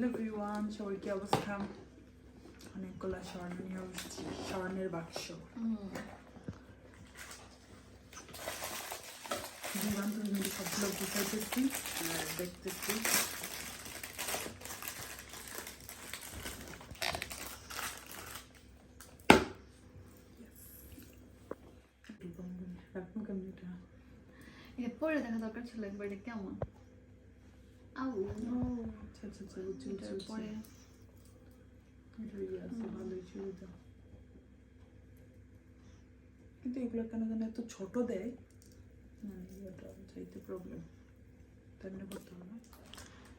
Hello everyone সবাই কি অবস্থা অনেকগুলা স্বর্ণ নিয়ে বসছি স্বর্ণের বাক্স বান্ধবী মিলে সবগুলো গুছাইতেছি আর দেখতেছি রাখব কেমন এটা এটা পরে দেখা দরকার ছিল একবার কেমন আউ বুঝছি পরে ইয়ে আছে ভালোই সুবিধা কিন্তু এগুলো কেন যেন এত ছোট দেয় মানে ইয়েটা চাইতে প্রবলেম তেমনি করতে হবে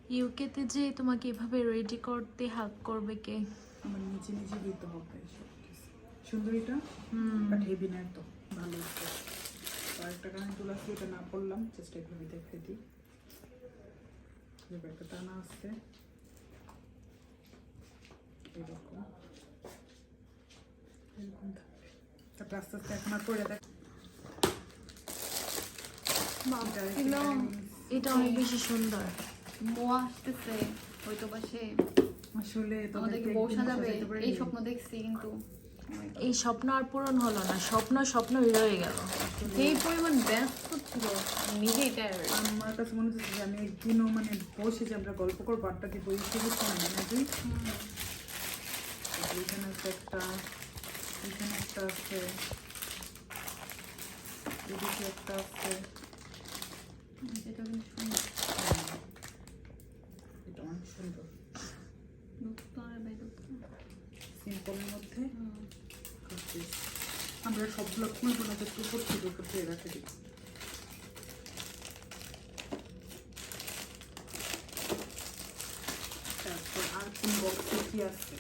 ইউকেতে যে তোমাকে এভাবে রেডি করতে হেল্প করবে কে? আমার নিচে নিচে দিতে হবে সব কিছু সুন্দরীটা? হুম। বাট হেভি না তো ভালো কানে তুলা আছে এটা না পড়লাম চেষ্টা একভাবে দেখে দিই। একটা এরকম এরকম থাকবে তারপর আস্তে আস্তে এখন আর দেখ এটা অনেক বেশি সুন্দর। মোয়া আসতেছে হয়তো বা সে আসলে আমাদেরকে তোদেরকে বউ সাজাবে এই স্বপ্ন দেখছি কিন্তু. এই স্বপ্ন আর পূরণ হলো না স্বপ্ন স্বপ্ন রয়ে গেল। যেই পরিমাণ ব্যস্ত ছিল নিজেই টায়ার্ড আমার কাছে মনে হচ্ছে যে আমি একদিনও মানে বসে যে আমরা গল্প করব আড্ডা দিব এই থেকে শোনা না তুই? এখানে একটা এখানে একটা আছে এদিকে একটা আছে। যেটা কিন্তু সুন্দর। এটা অনেক সুন্দর সিম্পলের মধ্যে আমরা সবগুলো খুলবো না একটু উপর থেকে উপর থেকে রাখে দিই। তারপর আর কোন বক্সে কি আছে?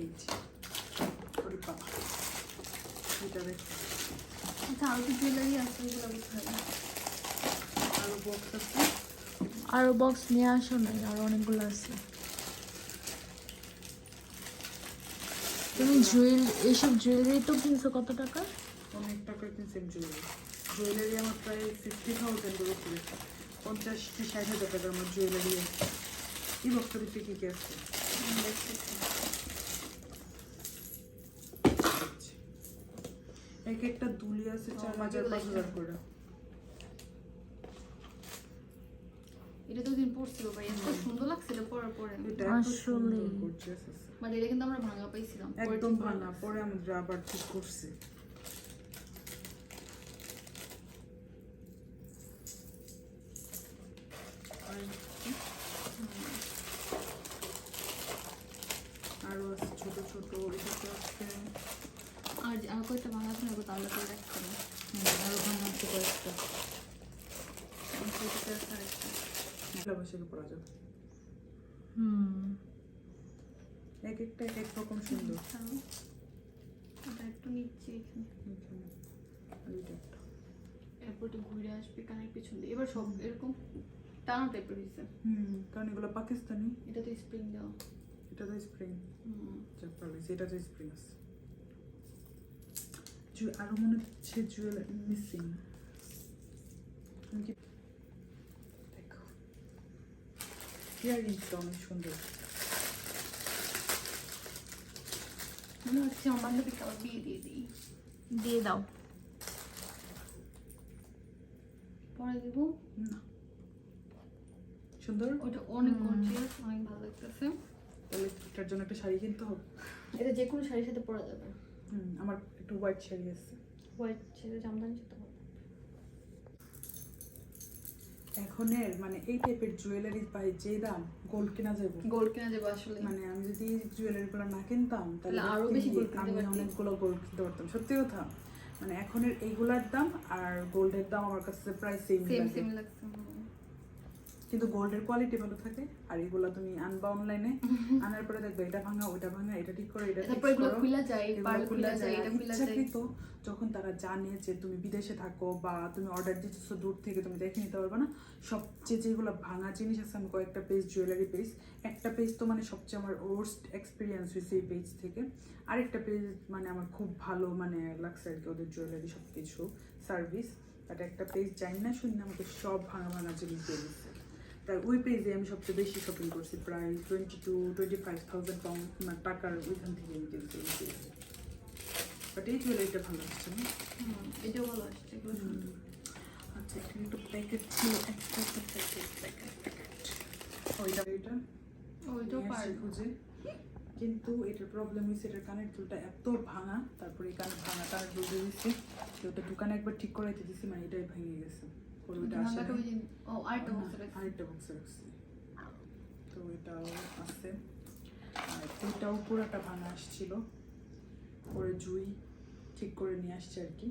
এই যে ওরে বাবা এটা দেখো। আচ্ছা জুয়েলারি আছে ওগুলো কোথায় আরও বক্স আছে। আরও বক্স নিয়ে আসো না আর অনেকগুলো আছে। তুমি জুয়েল এইসব জুয়েলারি তো কিনছো কত টাকা? অনেক টাকার কিনছেন জুয়েলারি জুয়েলারি আমার প্রায় ফিফটি থাউজেন্ডের উপরে পঞ্চাশ কি ষাট হাজার টাকার আমার জুয়েলারি আছে এই ভিতরে কী কী আছে? এক একটা দুলি আছে চার হাজার, পাঁচ হাজার করে। এটা তো দিন পড়ছিল ভাই এত সুন্দর লাগছিল পরার পরে। আছে। বাট এটা কিন্তু আমরা ভাঙা পাইছিলাম পরে একদম ভাঙা পরে আমরা আবার ঠিক করছি। আরও আছে ছোট ছোট আছে। আর আর কয়েকটা ভাঙা আছে ওগুলো তাহলে করে রাখতে হবে আরও ভাঙা আছে কয়েকটা। বৈশাখে পরা যাবে হুম। এক একটা এক এক রকম সুন্দর। ছাড়ো। এটা একটু নিচ্ছি এখানে। এরপর ঘুরে আসবে কানের পিছন দিয়ে। এবার সব এরকম টানা টাইপের হয়েছে হুম কারণ এগুলো পাকিস্তানি। এটা তো স্প্রিং দেওয়া। এটা তো স্প্রিং। হুম। এটা তো স্প্রিং আছে। আরও মনে হচ্ছে জুয়েল মিসিং দেখো ইয়ারিংসটা অনেক সুন্দর মনে হচ্ছে আমার বান্ধবীকে আবার বিয়ে দিয়ে দিই দিয়ে দাও পরে দিব না সুন্দর ওটা অনেক গর্জিয়াস অনেক ভালো লাগতেছে তাহলে এটার জন্য একটা শাড়ি কিনতে হবে এটা যে কোনো শাড়ির সাথে পরা যাবে হুম আমার একটু হোয়াইট শাড়ি আছে হোয়াইট ছেড়ে জামদানি সাথে পরা এখনের মানে এই টাইপের জুয়েলারি পাই যে দাম গোল্ড কেনা যাবে? গোল্ড কেনা যাবে আসলে। মানে আমি যদি জুয়েলারি গুলো না কিনতাম তাহলে আরও বেশি গোল্ড আমি অনেকগুলো গোল্ড কিনতে পারতাম। সত্যি কথা মানে এখনের এইগুলার দাম আর গোল্ডের দাম আমার কাছে প্রায় সেম সেম লাগে। লাগছে। কিন্তু গোল্ডের কোয়ালিটি ভালো থাকে। আর এগুলা তুমি আনবা অনলাইনে আনার পরে দেখবে এটা ভাঙা ওটা ভাঙা এটা ঠিক করো এটা ঠিক করো। খুলা যায় পার খুলে যায় এটা খুলা যায়। ইচ্ছাকৃত যখন তারা জানে যে তুমি বিদেশে থাকো বা তুমি অর্ডার দিতেছো দূর থেকে তুমি দেখে নিতে পারবে না। সবচেয়ে যেগুলো ভাঙা জিনিস আছে আমি কয়েকটা পেজ জুয়েলারি পেজ একটা পেজ তো মানে সবচেয়ে আমার ওর্স্ট এক্সপিরিয়েন্স হয়েছে এই পেজ থেকে। আরেকটা পেজ মানে আমার খুব ভালো মানে লাগছে আর কি ওদের জুয়েলারি সব কিছু সার্ভিস বাট একটা পেজ জানি না শুনি আমাকে সব ভাঙা ভাঙা জিনিস দিয়ে দিচ্ছে। তাই ওই পেজে আমি সবচেয়ে বেশি শপিং করছি প্রায় twenty two twenty five thousand pound মানে টাকার ওইখান থেকে আমি কিনছি ওই পেজে বাট এই জুয়েলারিটা ভালো আসছে না? এটাও ভালো আসছে আচ্ছা এখানে একটু প্যাকেট ছিল একটা একটা প্যাকেট প্যাকেট প্যাকেট ওইটা ওইটাও খুঁজে। কিন্তু এটার প্রবলেম হয়েছে এটার কানের দুলটা এত ভাঙা তারপরে এই কানের ভাঙা কানের দুল দিয়ে দিচ্ছি তো ওটা দোকানে একবার ঠিক করাইতে দিচ্ছি মানে এটাই ভেঙে গেছে। পরে আসে ও আরেকটা আরেকটা বক্সে রাখছি তো এটাও আছে আর এটাও পুরাটা ভাঙা আসছিল পরে জুই ঠিক করে নিয়ে আসছে আর কি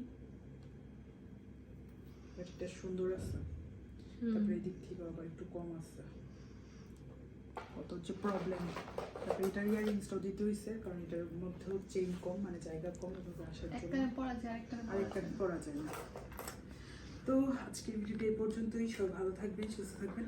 এটা সুন্দর আছে তারপরে এদিক থেকে আবার একটু কম আছে কত হচ্ছে প্রবলেম তারপরে এটার ইয়ারিংসটাও দিতে হয়েছে কারণ এটার মধ্যেও চেইন কম মানে জায়গা কম এভাবে আসার জন্য আরেকটা। করা যায় না তো আজকের ভিডিওটা এই পর্যন্তই। সব ভালো থাকবেন সুস্থ থাকবেন।